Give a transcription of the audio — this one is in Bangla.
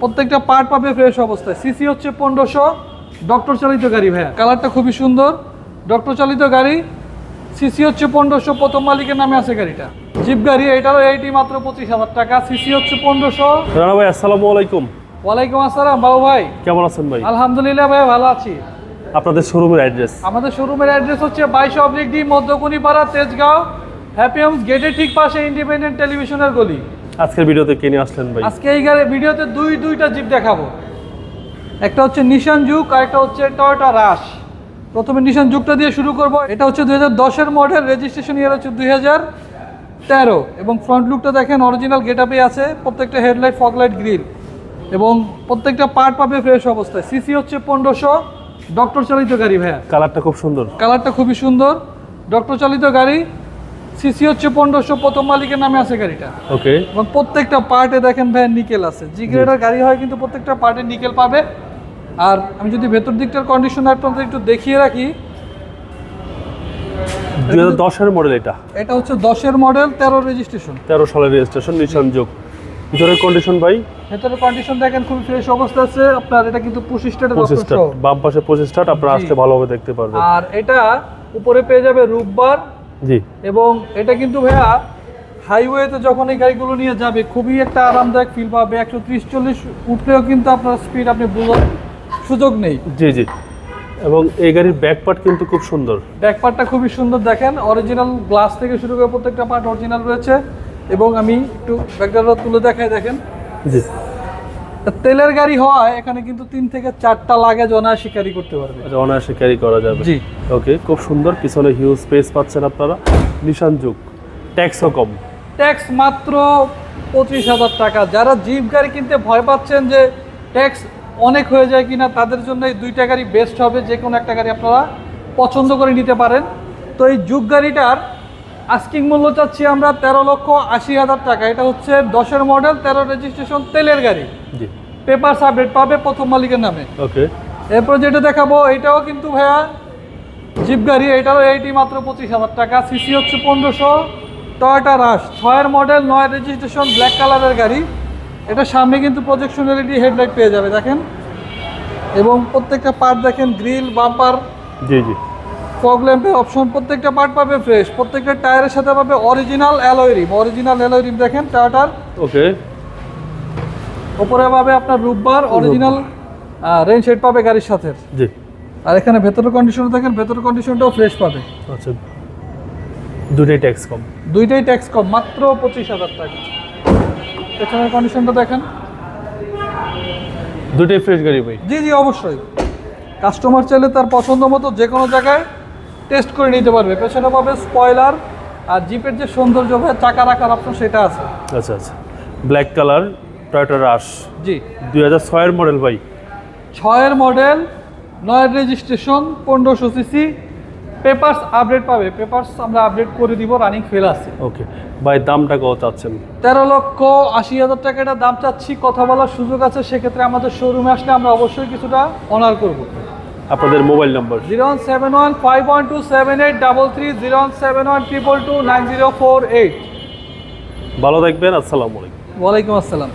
প্রত্যেকটা পার্ট পাবে ফ্রেশ অবস্থায়। সিসি হচ্ছে পনেরোশো। ডক্টর চালিত গাড়ি ভাইয়া। কালারটা খুবই সুন্দর। ডক্টর চালিত গাড়ি। সিসি হচ্ছে পনেরোশো। প্রথম মালিকের নামে আছে গাড়িটা। জিপ গাড়ি এটারও এইটি মাত্র পঁচিশ হাজার টাকা। সিসি হচ্ছে পনেরোশো। রানা ভাই আসসালামু আলাইকুম। ওয়ালাইকুম আসসালাম বাবু ভাই। কেমন আছেন ভাই? আলহামদুলিল্লাহ ভাই ভালো আছি। আপনাদের শোরুমের অ্যাড্রেস আমাদের শোরুমের অ্যাড্রেস হচ্ছে বাইশ oblique D Madhyakunipara Tejgaon. Happy homes গেটের ঠিক পাশে ইন্ডিপেন্ডেন্ট টেলিভিশনের গলি। আজকের ভিডিওতে কে নিয়ে আসলেন ভাই? আজকে এই গাড়ি ভিডিওতে দুই দুইটা জিপ দেখাবো। একটা হচ্ছে নিশান যুগ আর একটা হচ্ছে টয়োটা রাশ প্রথমে নিশান যুগটা দিয়ে শুরু করব। এটা হচ্ছে দুই হাজার মডেল রেজিস্ট্রেশন ইয়ার হচ্ছে দুই হাজার তেরো। এবং ফ্রন্ট লুকটা দেখেন অরিজিনাল গেট আপে আছে প্রত্যেকটা হেডলাইট ফগলাইট গ্রিল এবং প্রত্যেকটা পার্ট পাবে ফ্রেশ অবস্থায়। সিসি হচ্ছে পনেরোশো। ডক্টর চালিত গাড়ি ভাইয়া। কালারটা খুব সুন্দর। কালারটা খুবই সুন্দর। ডক্টর চালিত গাড়ি। সিসি হচ্ছে পনেরোশো প্রথম মালিকের নামে আছে গাড়িটা। ওকে। এবং প্রত্যেকটা পার্টে দেখেন ভাই নিকেল আছে। জি গ্রেডের গাড়ি হয় কিন্তু প্রত্যেকটা পার্টে নিকেল পাবে। আর আমি যদি ভেতর দিকটার কন্ডিশন আপনাদের একটু দেখিয়ে রাখি দুই হাজার দশের মডেল এটা। এটা হচ্ছে দশের মডেল তেরো রেজিস্ট্রেশন তেরো সালের রেজিস্ট্রেশন নিশান যোগ ভিতরের কন্ডিশন ভাই? ভেতরের কন্ডিশন দেখেন খুবই ফ্রেশ অবস্থা আছে। আপনার এটা কিন্তু পঁচিশ পঁচিশ বাম পাশে পঁচিশ স্টার্ট আপনারা জি। আসলে ভালোভাবে দেখতে পারবেন। আর এটা উপরে পেয়ে যাবে রূপবার। জি। এবং এটা কিন্তু ভাইয়া হাইওয়েতে যখন এই গাড়িগুলো নিয়ে যাবে খুবই একটা আরামদায়ক ফিল পাবে। একশো ত্রিশ চল্লিশ উঠলেও কিন্তু আপনার স্পিড আপনি বোঝার সুযোগ নেই। জি জি। এবং এই গাড়ির ব্যাক পার্ট কিন্তু খুব সুন্দর। ব্যাক পার্টটা খুবই সুন্দর দেখেন। অরিজিনাল গ্লাস থেকে শুরু করে প্রত্যেকটা পার্ট অরিজিনাল রয়েছে। এবং আমি একটু ব্যাকগ্রাউন্ডটা তুলে দেখাই দেখেন। জি। তেলের গাড়ি হওয়ায় এখানে কিন্তু তিন থেকে চারটা লাগেজ অনায়াসে ক্যারি করতে পারবে। আচ্ছা অনায়াসে ক্যারি করা যাবে। জি। ওকে খুব সুন্দর পিছনে হিউজ স্পেস পাচ্ছেন আপনারা। নিশান যুগ ট্যাক্সও কম। ট্যাক্স মাত্র পঁচিশ হাজার টাকা। যারা জিপ গাড়ি কিনতে ভয় পাচ্ছেন যে ট্যাক্স অনেক হয়ে যায় কিনা তাদের জন্য এই দুইটা গাড়ি বেস্ট হবে। যে কোনো একটা গাড়ি আপনারা পছন্দ করে নিতে পারেন। তো এই যুগ গাড়িটার আস্কিং মূল্য চাচ্ছি আমরা তেরো লক্ষ আশি হাজার টাকা। এটা হচ্ছে দশের মডেল তেরো রেজিস্ট্রেশন তেলের গাড়ি। পেপার আপডেট পাবে প্রথম মালিকের নামে। ওকে এরপর যেটা দেখাবো এটাও কিন্তু ভাইয়া জিপ গাড়ি এটারও এইটি মাত্র পঁচিশ হাজার টাকা। সিসি হচ্ছে পনেরোশো। টয়োটা রাশ ছয়ের মডেল নয় রেজিস্ট্রেশন ব্ল্যাক কালারের গাড়ি। এটা সামনে কিন্তু প্রজেকশন এলইডি হেডলাইট পেয়ে যাবে দেখেন। এবং প্রত্যেকটা পার্ট দেখেন গ্রিল বাম্পার জি জি। ফগ ল্যাম্পের অপশন প্রত্যেকটা পার্ট পাবে ফ্রেশ প্রত্যেকটা টায়ারের সাথে পাবে original alloy rim original alloy rim দেখেন টয়োটার ওকে ওপরে পাবে আপনার রূপবার অরিজিনাল রেন শেড পাবে গাড়ির সাথে। জি। আর এখানে ভেতরের কন্ডিশন দেখেন ভেতরের কন্ডিশনটাও ফ্রেশ পাবে। আচ্ছা। দুটোই ট্যাক্স কম। দুইটাই ট্যাক্স কম মাত্র পঁচিশ হাজার টাকা। পেছনের কন্ডিশনটা দেখেন। দুটোই ফ্রেশ গাড়ি ভাই। জি জি অবশ্যই। কাস্টমার চাইলে তার পছন্দ মতো যে কোনো জায়গায় টেস্ট করে নিতে পারবে। পেছনে পাবে স্পয়লার আর জিপের যে সৌন্দর্য ভাবে চাকা রাখার অপশন সেটা আছে। আচ্ছা আচ্ছা। ব্ল্যাক কালার টয়োটা রাশ জি। দুই হাজার ছয়ের মডেল ভাই। ছয়ের মডেল নয়ের রেজিস্ট্রেশন পনেরোশো সিসি পেপারস আপডেট পাবে। পেপারস আমরা আপডেট করে দিব রানিং ফেল আছে। ওকে ভাই দামটা কত চাচ্ছেন? তেরো লক্ষ আশি হাজার টাকা এটা দাম চাচ্ছি। কথা বলার সুযোগ আছে সেক্ষেত্রে আমাদের শোরুমে আসলে আমরা অবশ্যই কিছুটা অনার করব। আপনাদের mobile number. Zero seven one five one two seven eight double three zero seven one triple two nine zero four eight. ভালো থাকবেন আসসালামু আলাইকুম। ওয়ালাইকুম আসসালাম।